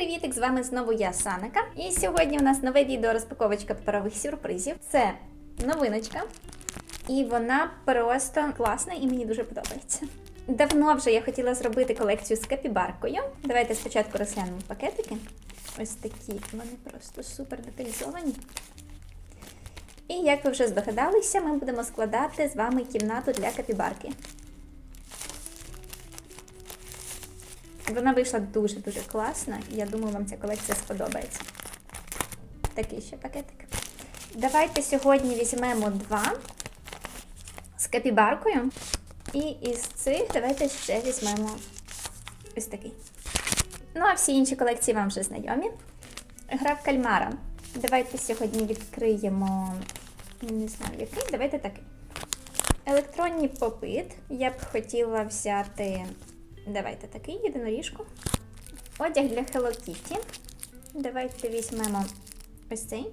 привітик! З вами знову я, Саника. І сьогодні у нас нове відео розпаковочка паперових сюрпризів. Це новиночка, і вона просто класна і мені дуже подобається. Давно вже я хотіла зробити колекцію з капібаркою. Давайте спочатку розглянемо пакетики. Ось такі вони просто супер деталізовані. І як ви вже здогадалися, ми будемо складати з вами кімнату для капібарки. Вона вийшла дуже-дуже класна, і я думаю, вам ця колекція сподобається. Такий ще пакетик. Давайте сьогодні візьмемо два з капібаркою. І із цих давайте ще візьмемо ось такий. Ну, а всі інші колекції вам вже знайомі. Гра в кальмара. Давайте сьогодні відкриємо. Не знаю, який. Давайте такий. Електронний попит. Я б хотіла взяти. Давайте такий єдиноріжку. Одяг для Hello Kitty. Давайте візьмемо ось цей.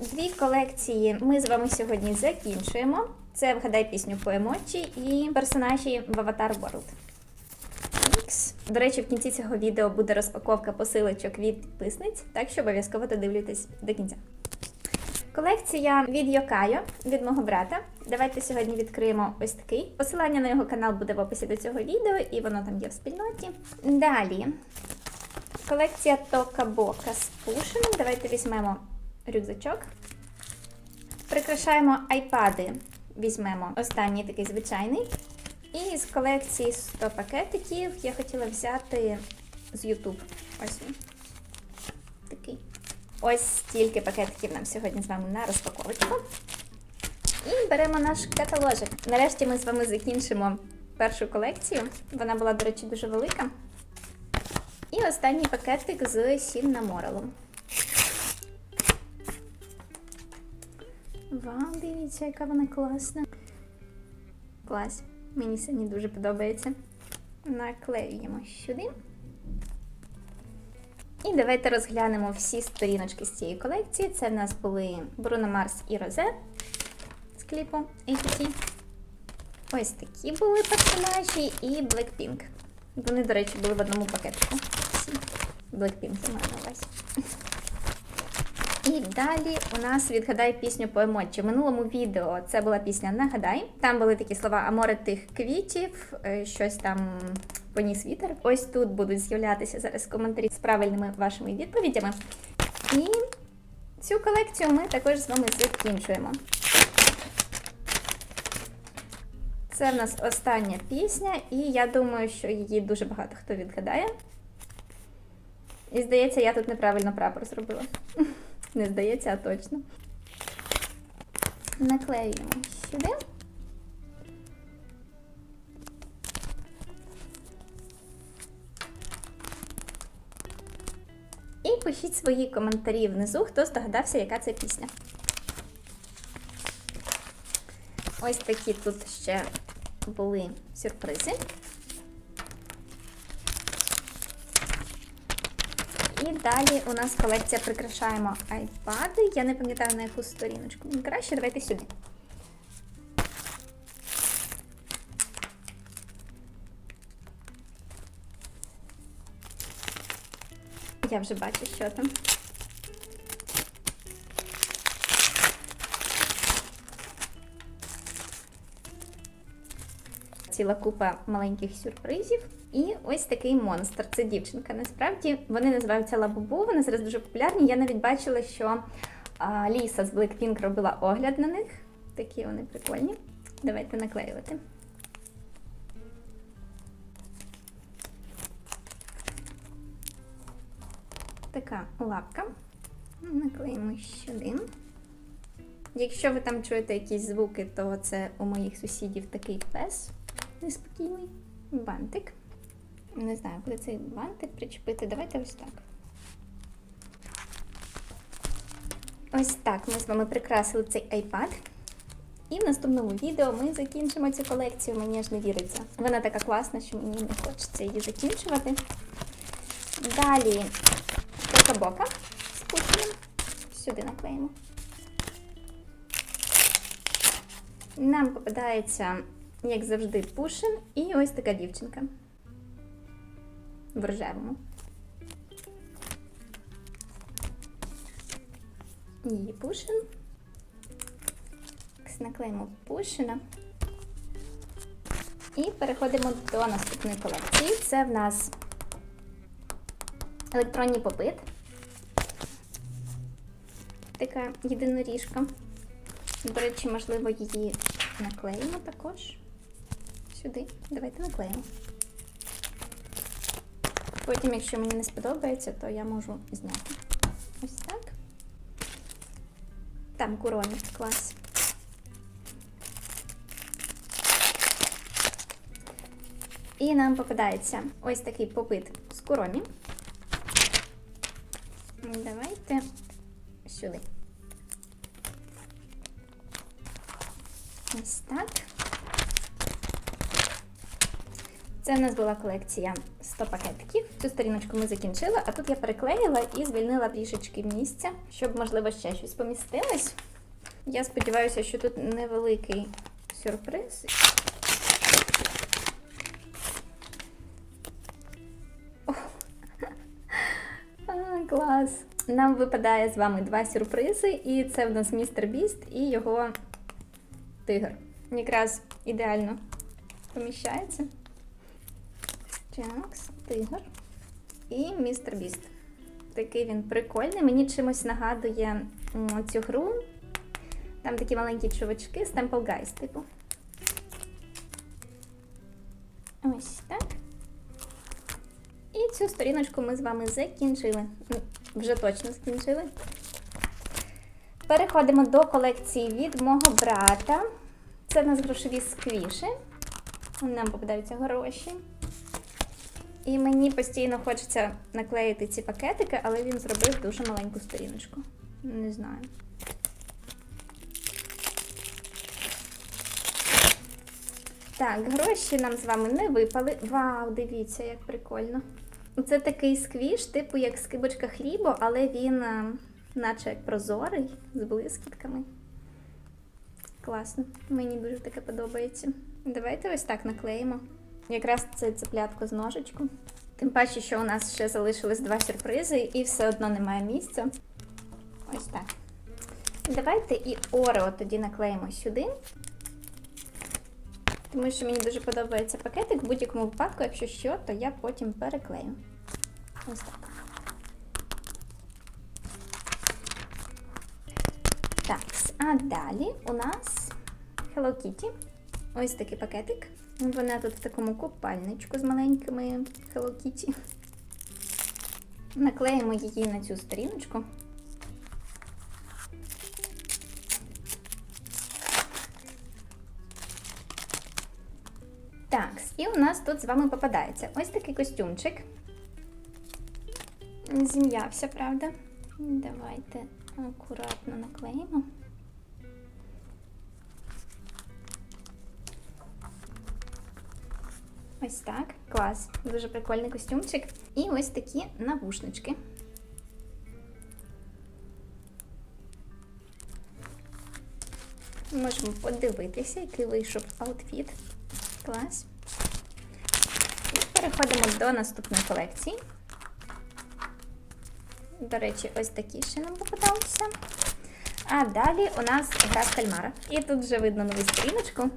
Дві колекції ми з вами сьогодні закінчуємо. Це вгадай пісню по емоджі і персонажі в Avatar World. До речі, в кінці цього відео буде розпаковка посилочок від підписниць, так що обов'язково додивлюйтесь до кінця. Колекція від Йокайо, від мого брата. Давайте сьогодні відкриємо ось такий. Посилання на його канал буде в описі до цього відео, і воно там є в спільноті. Далі. Колекція Тока Бока з пушем. Давайте візьмемо рюкзачок. Прикрашаємо айпади. Візьмемо останній такий звичайний. І з колекції 100 пакетиків я хотіла взяти з YouTube. Ось він. Такий. Ось стільки пакетиків нам сьогодні з вами на розпаковочку. І беремо наш каталожик. Нарешті ми з вами закінчимо першу колекцію. Вона була, до речі, дуже велика. І останній пакетик з сіннаморелом. Вау, дивіться, яка вона класна. Клас. Мені самі дуже подобається. Наклеюємо сюди. І давайте розглянемо всі сторіночки з цієї колекції. Це в нас були Бруно Марс і Розе з кліпу APT. Ось такі були персонажі і Blackpink. Вони, до речі, були в одному пакетику. Blackpink я маю на увазі. І далі у нас відгадай пісню по емоджі. В минулому відео це була пісня Нагадай. Там були такі слова Аморе тих квітів, е, щось там поніс вітер. Ось тут будуть з'являтися зараз коментарі з правильними вашими відповідями. І цю колекцію ми також з вами закінчуємо. Це в нас остання пісня, і я думаю, що її дуже багато хто відгадає. І здається, я тут неправильно прапор зробила. Не здається, а точно. Наклеюємо сюди. Пишіть свої коментарі внизу, хто здогадався, яка це пісня. Ось такі тут ще були сюрпризи. І далі у нас колекція прикрашаємо айпади. Я не пам'ятаю на яку сторіночку. Краще давайте сюди. Я вже бачу, що там. Ціла купа маленьких сюрпризів. І ось такий монстр. Це дівчинка. Насправді вони називаються Лабубу. Вони зараз дуже популярні. Я навіть бачила, що а, Ліса з Blackpink робила огляд на них. Такі вони прикольні. Давайте наклеювати. Така лапка. Наклеїмо сюди. Якщо ви там чуєте якісь звуки, то це у моїх сусідів такий пес неспокійний. Бантик. Не знаю, куди цей бантик причепити. Давайте ось так. Ось так ми з вами прикрасили цей iPad. І в наступному відео ми закінчимо цю колекцію, мені аж не віриться. Вона така класна, що мені не хочеться її закінчувати. Далі до бока спустимо, сюди наклеїмо. Нам попадається, як завжди, пушин і ось така дівчинка в рожевому. Її пушин. Наклеїмо пушина. І переходимо до наступної колекції. Це в нас електронний попит. Така єдиноріжка. До речі, можливо, її наклеїмо також. Сюди. Давайте наклеїмо. Потім, якщо мені не сподобається, то я можу зняти. Ось так. Там куроні клас. І нам попадається ось такий попит з куромі. Сюди. Ось так. Це в нас була колекція 100 пакетиків. Цю сторіночку ми закінчили, а тут я переклеїла і звільнила трішечки місця, щоб, можливо, ще щось помістилось. Я сподіваюся, що тут невеликий сюрприз. О, клас! Нам випадає з вами два сюрпризи, і це в нас містер Біст і його тигр. Якраз ідеально поміщається. Чакс, тигр і містер Біст. Такий він прикольний. Мені чимось нагадує цю гру. Там такі маленькі чувачки з Temple Guys, типу. Ось так. І цю сторіночку ми з вами закінчили. Вже точно закінчили. Переходимо до колекції від мого брата. Це в нас грошові сквіші. Нам попадаються гроші. І мені постійно хочеться наклеїти ці пакетики, але він зробив дуже маленьку сторіночку. Не знаю. Так, гроші нам з вами не випали. Вау, дивіться, як прикольно. Це такий сквіш, типу як скибочка хлібу, але він а, наче як прозорий, з блискітками. Класно. Мені дуже таке подобається. Давайте ось так наклеїмо. Якраз це цеплятко з ножичку. Тим паче, що у нас ще залишились два сюрпризи, і все одно немає місця. Ось так. Давайте і Орео тоді наклеїмо сюди. Тому що мені дуже подобається пакетик. В будь-якому випадку, якщо що, то я потім переклею. Ось так. Так, а далі у нас Hello Kitty. Ось такий пакетик. Вона тут в такому купальничку з маленькими Hello Kitty. Наклеїмо її на цю сторіночку. І у нас тут з вами попадається ось такий костюмчик. Зім'явся, правда? Давайте акуратно наклеїмо. Ось так, клас. Дуже прикольний костюмчик. І ось такі навушнички. Можемо подивитися, який вийшов аутфіт. Клас. Переходимо до наступної колекції. До речі, ось такі ще нам попадалися. А далі у нас гра з кальмара. І тут вже видно нову сторіночку.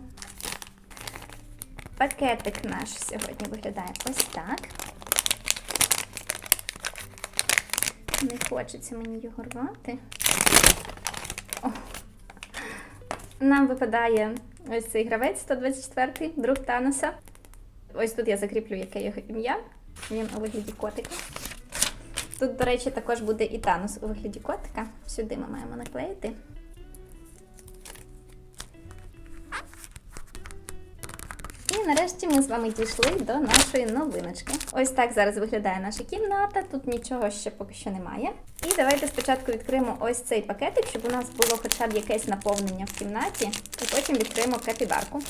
Пакетик наш сьогодні виглядає ось так. Не хочеться мені його рвати. О. Нам випадає ось цей гравець 124-й, друг Таноса. Ось тут я закріплю, яке його ім'я. Він у вигляді котика. Тут, до речі, також буде і Танос у вигляді котика. Сюди ми маємо наклеїти. І нарешті ми з вами дійшли до нашої новиночки. Ось так зараз виглядає наша кімната. Тут нічого ще поки що немає. І давайте спочатку відкриємо ось цей пакетик, щоб у нас було хоча б якесь наповнення в кімнаті, і потім відкриємо капібарку.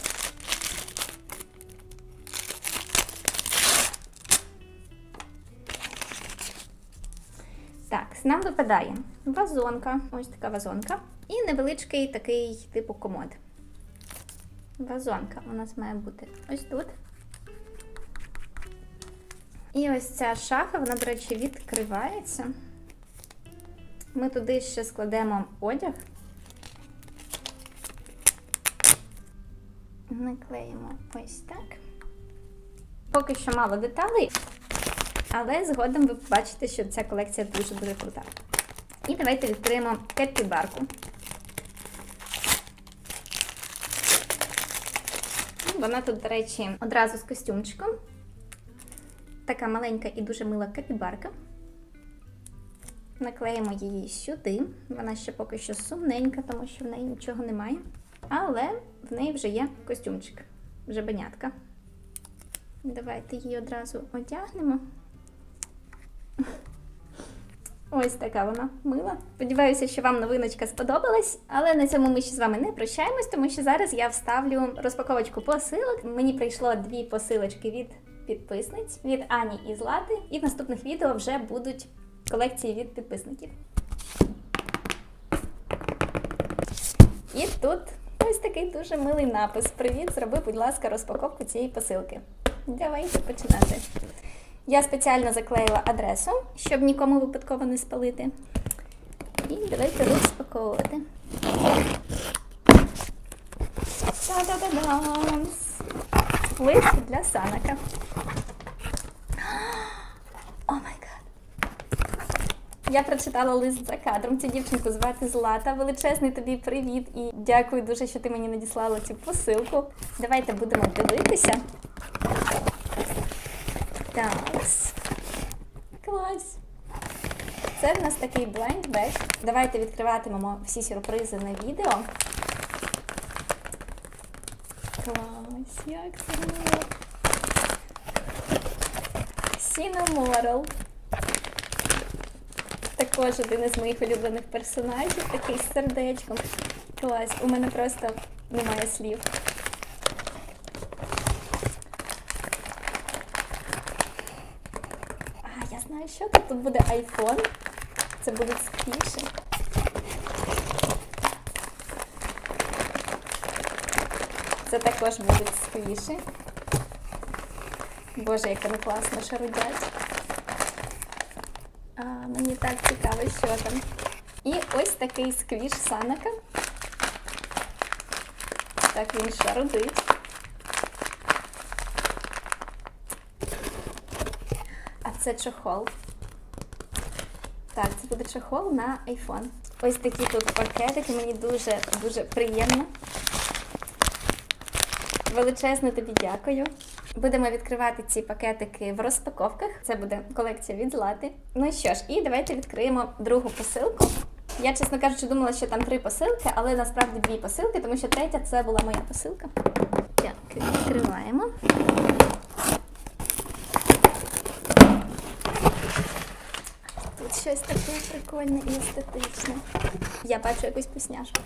Нам випадає вазонка, ось така вазонка, і невеличкий такий типу комод. Вазонка у нас має бути ось тут. І ось ця шафа, вона, до речі, відкривається. Ми туди ще складемо одяг. Наклеїмо ось так. Поки що мало деталей, але згодом ви побачите, що ця колекція дуже-дуже крута. І давайте відкриємо кепібарку. Вона тут, до речі, одразу з костюмчиком. Така маленька і дуже мила капібарка. Наклеїмо її сюди. Вона ще поки що сумненька, тому що в неї нічого немає. Але в неї вже є костюмчик, жабенятка. Давайте її одразу одягнемо. Ось така вона мила. Сподіваюся, що вам новиночка сподобалась, але на цьому ми ще з вами не прощаємось, тому що зараз я вставлю розпаковочку посилок. Мені прийшло дві посилочки від підписниць від Ані і Злати, і в наступних відео вже будуть колекції від підписників. І тут ось такий дуже милий напис. Привіт, зроби, будь ласка, розпаковку цієї посилки. Давайте починати. Я спеціально заклеїла адресу, щоб нікому випадково не спалити. І давайте розпаковувати. Та-да-да-дам! Лист для Санака. О май гад! Я прочитала лист за кадром. Цю дівчинку звати Злата. Величезний тобі привіт і дякую дуже, що ти мені надіслала цю посилку. Давайте будемо дивитися. Так. Клас. Це в нас такий блендбек. Давайте відкриватимемо всі сюрпризи на відео. Клас, як це мило. Сіноморал. Також один із моїх улюблених персонажів, такий з сердечком. Клас, у мене просто немає слів. А, я знаю, що тут. Буде айфон. Це будуть сквіші. Це також будуть сквіші. Боже, як вони класно шарудять. А, мені так цікаво, що там. І ось такий сквіш Санака. Так він шарудить. А це чохол. Так, це буде чохол на iPhone. Ось такі тут пакетики, мені дуже дуже приємно. Величезно тобі дякую. Будемо відкривати ці пакетики в розпаковках. Це буде колекція від Злати. Ну що ж, і давайте відкриємо другу посилку. Я, чесно кажучи, думала, що там три посилки, але насправді дві посилки, тому що третя це була моя посилка. Так, відкриваємо. Тут щось таке прикольне і естетичне. Я бачу якусь пісняшку.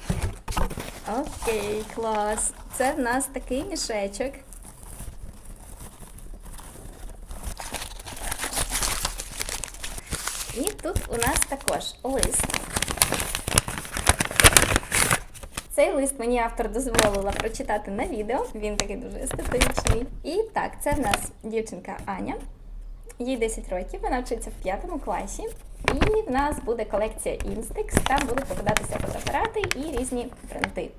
Окей, клас. Це в нас такий мішечок. І тут у нас також лист. Цей лист мені автор дозволила прочитати на відео. Він такий дуже естетичний. І так, це в нас дівчинка Аня. Їй 10 років, вона вчиться в 5 класі. І в нас буде колекція Instax, там будуть попадатися фотоапарати і різні принти.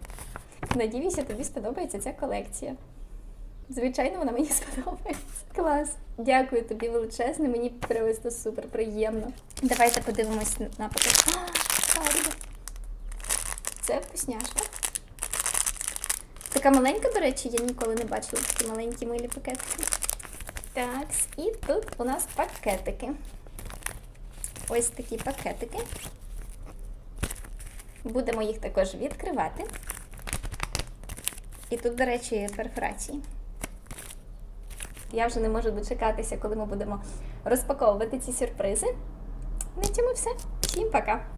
Надіюся, тобі сподобається ця колекція. Звичайно, вона мені сподобається. Клас. Дякую тобі величезне, мені просто супер приємно. Давайте подивимось на пакет. Це вкусняшка. Така маленька, до речі, я ніколи не бачила такі маленькі милі пакетики. Так, і тут у нас пакетики. Ось такі пакетики. Будемо їх також відкривати. І тут, до речі, перфорації. Я вже не можу дочекатися, коли ми будемо розпаковувати ці сюрпризи. На цьому все. Всім пока!